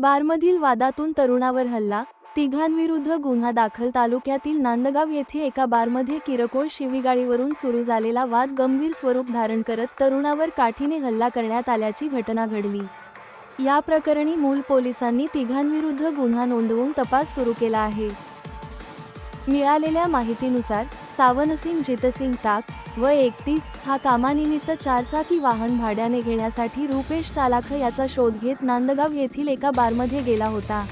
बारमधील वादातून तरुणावर हल्ला तिघांविरुद्ध गुन्हा दाखल तालुक्यातील नांदगाव येथे एका बारमध्ये किरकोळ शिवीगाळीवरून सुरू झालेला वाद गंभीर स्वरूप धारण करत तरुणावर काठीने हल्ला करण्यात आल्याची घटना घडली. या प्रकरणी मूल पोलिसांनी तिघांविरुद्ध गुन्हा नोंदवून तपास सुरू केला आहे. मिळालेल्या माहितीनुसार सावनसिंग जितसिंग टाक व एकतीस हा कामानिमित्त चारचाकी वाहन भाड्याने घेण्यासाठी रुपेश चालाख याचा शोध घेत नांदगाव येथील एका बारमध्ये गेला होता.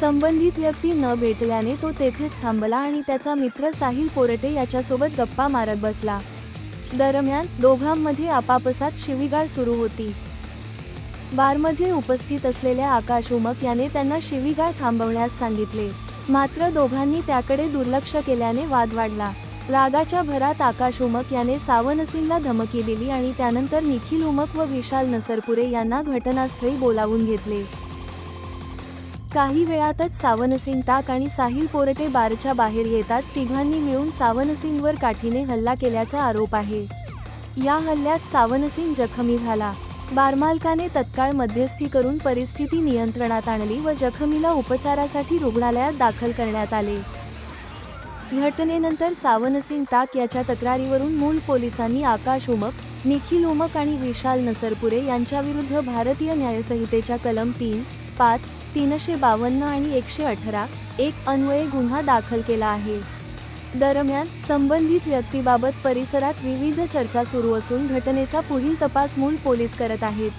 संबंधित व्यक्ती न भेटल्याने तो तेथेच थांबला आणि त्याचा मित्र साहिल कोरटे याच्यासोबत गप्पा मारत बसला. दरम्यान दोघांमध्ये आपापसात शिवीगाळ सुरू होती. बारमध्ये उपस्थित असलेल्या आकाश उमक याने त्यांना शिवीगाळ थांबवण्यास सांगितले. मात्र दोघांनी त्याकडे दुर्लक्ष केल्याने वाद वाढला. रागाच्या भरात आकाश उमक याने सावनसिंगला धमकी दिली आणि त्यानंतर निखिल उमक व विशाल नसरपुरे यांना घटनास्थळी बोलावून घेतले. काही वेळातच सावनसिंग टाक आणि साहिल पोरटे बारच्या बाहेर येताच तिघांनी मिळून सावनसिंगवर काठीने हल्ला केल्याचा आरोप आहे. या हल्ल्यात सावनसिंग जखमी झाला. बारमालकाने तत्काळ मध्यस्थी करून परिस्थिती नियंत्रणात आणली व जखमीला उपचारासाठी रुग्णालयात दाखल करण्यात आले. घटनेनंतर सावनसिंग टाक याच्या तक्रारीवरून मूल पोलिसांनी आकाश उमक निखिल उमक आणि विशाल नसरपुरे यांच्याविरुद्ध भारतीय न्यायसंहितेच्या कलम तीन पाच तीनशे बावन्न आणि एकशे अठरा एक अन्वये गुन्हा दाखल केला आहे. दरम्यान संबंधित व्यक्तीबाबत परिसरात विविध चर्चा सुरू असून घटनेचा पुढील तपास मूल पोलीस करत आहेत.